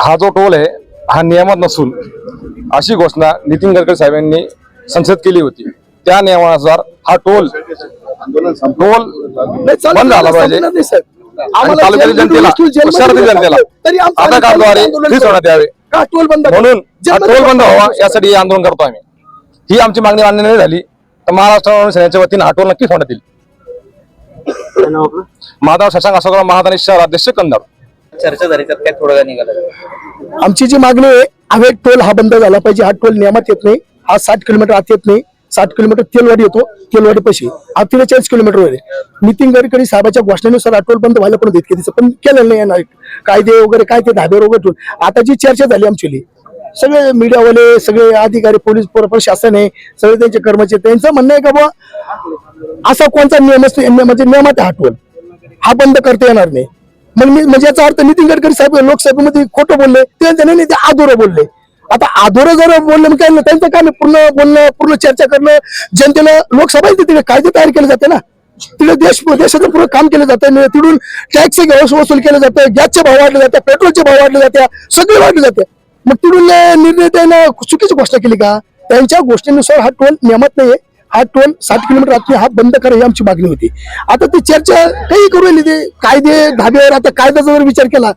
हा जो टोल आहे हा नियमात नसून अशी घोषणा नितीन गडकरी साहेबांनी संसद केली होती. त्या नियमानुसार हा टोल टोल बंद झाला पाहिजे. जनतेला जनतेला म्हणून हा टोल बंद व्हावा यासाठी हे आंदोलन करतो आम्ही. ही आमची मागणी मान्य नाही झाली तर महाराष्ट्र सेनेच्या वतीने हा टोल नक्की सोडण्यात येईल. माधव शशांक अशोकराव महादानी शहर अध्यक्ष कन्नड चर्चा झाली त्यात काय थोडं निघालं आमची जी मागणी आहे हवे टोल हा बंद झाला पाहिजे. हा टोल नियमात येत नाही. हा साठ किलोमीटर आत येत नाही. साठ किलोमीटर तेलवाडी येतो. तेलवाडी पैसे. हा त्रेचाळीस किलोमीटर वर नितीन गडकरी साहेबाच्या घोषणेनुसार हा टोल बंद व्हायला पण देत तिचं पण केलेलं नाही ना कायदे वगैरे काय ते धाब्यावर वगैरे ठेवून आता जी चर्चा झाली आमची सगळे मीडियावाले सगळे अधिकारी पोलीस प्रशासन आहे सगळे त्यांचे कर्मचारी त्यांचं म्हणणं आहे का बुवा असा कोणता नियम असतो? नियम- म्हणजे नियमात आहे हा टोल. हा बंद करता येणार नाही. मग मी म्हणजे याचा अर्थ नितीन गडकरी साहेब लोकसभेमध्ये खोटं बोलले ते त्यांनी नाही ते आधुरं बोलले. आता आधुरं जर बोलले मग काय त्यांचं काम पूर्ण बोलणं पूर्ण चर्चा करणं जनतेला लोकसभा तिथे कायदे तयार केले जाते ना? तिथे देश देशाचं पूर्ण काम केलं जातं आणि तिथून टॅक्स वसूल केलं जातं गॅसचे भाव वाढले जातात पेट्रोलचे भाव वाढले जाते सगळे वाढले जाते. मग तिथून निर्णय त्यानं चुकीची घोषणा केली का? त्यांच्या गोष्टीनुसार हा टोल नियमत नाहीये. हा टोल साठ किलोमीटर आतमध्ये हा बंद करा ही आमची मागणी होती. आता ती चर्चा काही करू राहिली ते. कायदे धाब्यावर आता कायद्याचा जर विचार केला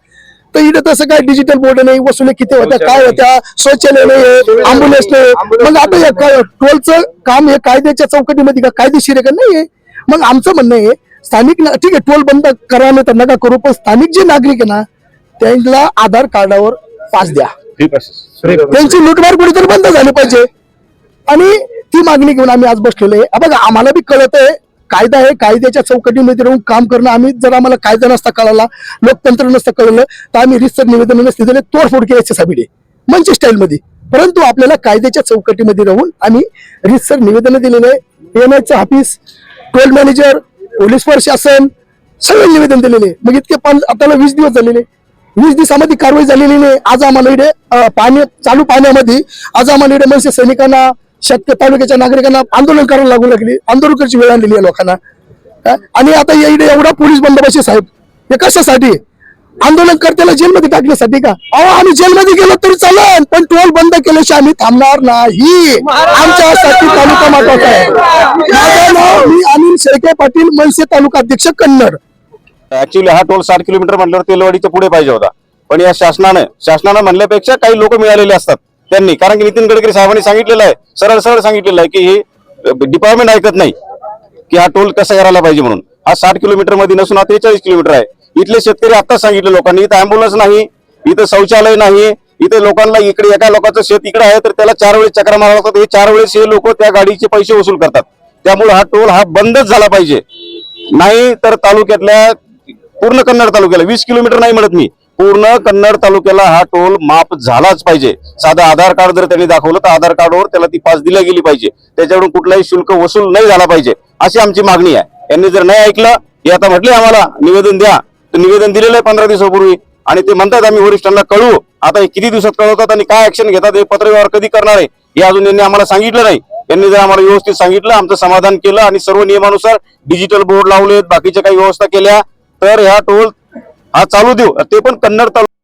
तर इथे तसं काय डिजिटल बोर्ड नाही वसुली किती होत्या काय होत्या शौचालय नाही अँब्युलन्स नाही. मग आता या काय टोलचं काम हे कायद्याच्या चौकटीमध्ये का कायदेशीर का? नाहीये. मग आमचं म्हणणं आहे स्थानिक ठीक आहे टोल बंद करा नाही तर नका करू पण स्थानिक जे नागरिक आहे ना त्यांना आधार कार्डावर पास द्या. त्यांची लुटमार कुठेतरी बंद झाली पाहिजे. आणि ती मागणी घेऊन आम्ही आज बसलेलो आहे. बघा आम्हाला बी कळत आहे कायदा आहे कायद्याच्या चौकटीमध्ये राहून काम करणं आम्ही जर आम्हाला कायदा नसता कळाला लोकतंत्र नसतं कळलं तर आम्ही रिसर निवेदन नसते दिले तोडफोड केल्याचे साबिडे मंच म्हणजे स्टाईलमध्ये. परंतु आपल्याला कायद्याच्या चौकटीमध्ये राहून आम्ही रिसर निवेदन दिलेले आहे. एनआयचं ऑफिस टोल मॅनेजर पोलीस प्रशासन सगळे निवेदन दिलेले. मग इतके पाच आपल्याला वीस दिवस झालेले. वीस दिवसामध्ये कारवाई झालेली नाही. आज आम्हाला इकडे पाणी चालू पाण्यामध्ये आज आम्हाला इकडे मनसे सैनिकांना शेतकरी तालुक्याच्या नागरिकांना आंदोलन करायला लागू लागली. आंदोलन करायची वेळ आणलेली आहे लोकांना. आणि आता येईल एवढा पोलीस बंदोबस्त साहेब. हे कशासाठी? आंदोलनकर्त्याला जेलमध्ये टाकण्यासाठी का? अहो आम्ही जेलमध्ये गेलो तरी चालेल पण टोल बंद केल्याशिवाय आम्ही थांबणार नाही. आमच्यासाठी तालुका महत्त्वाचा आहे. माझं नाव मी अनिल शेळके पाटील मनसे तालुका अध्यक्ष कन्नड. ऍक्च्युली हा टोल साठ किलोमीटर म्हटल्यावर तेलवाडीच्या पुढे पाहिजे होता. पण या शासनानं शासनानं म्हणल्यापेक्षा काही लोक मिळालेले असतात. त्यांनी. कारण की नितीन गडकरी साहेबांनी सांगितलेलं आहे सरळ सरळ सांगितलेलं आहे की हे डिपार्टमेंट ऐकत नाही की हा टोल कसा करायला पाहिजे म्हणून. हा साठ किलोमीटरमध्ये नसून हा त्रेचाळीस किलोमीटर आहे. इथले शेतकरी आताच सांगितले लोकांनी इथं अँब्युलन्स नाही इथं शौचालय नाही इथे लोकांना इकडे एका लोकांचं शेत इकडे आहे तर त्याला चार वेळेस चक्र मारावं लागतात हे चार वेळेस हे लोक त्या गाडीचे पैसे वसूल करतात. त्यामुळे हा टोल हा बंदच झाला पाहिजे. नाही तर तालुक्यातल्या पूर्ण कन्नड तालुक्याला वीस किलोमीटर नाही म्हणत मी. पूर्ण कन्नड तालुक्याला हा टोल माफ झालाच पाहिजे. साधं आधार कार्ड जर त्यांनी दाखवलं तर आधार कार्डवर त्याला ती पास दिली गेली पाहिजे. त्याच्याकडून कुठलाही शुल्क वसूल नाही झाला पाहिजे अशी आमची मागणी आहे. यांनी जर नाही ऐकलं हे आता म्हटले आम्हाला निवेदन द्या. तर निवेदन दिलेलं आहे पंधरा दिवसापूर्वी. आणि ते म्हणतात आम्ही वरिष्ठांना कळवू. आता हे किती दिवसात कळवतात आणि काय ऍक्शन घेतात हे पत्रव्यवहार कधी करणार आहे हे अजून यांनी आम्हाला सांगितलं नाही. यांनी जर आम्हाला व्यवस्थित सांगितलं आमचं समाधान केलं आणि सर्व नियमानुसार डिजिटल बोर्ड लावलेत बाकीच्या काही व्यवस्था केल्या तर ह्या टोल हा चालू देऊ. ते पण कन्नड तालुका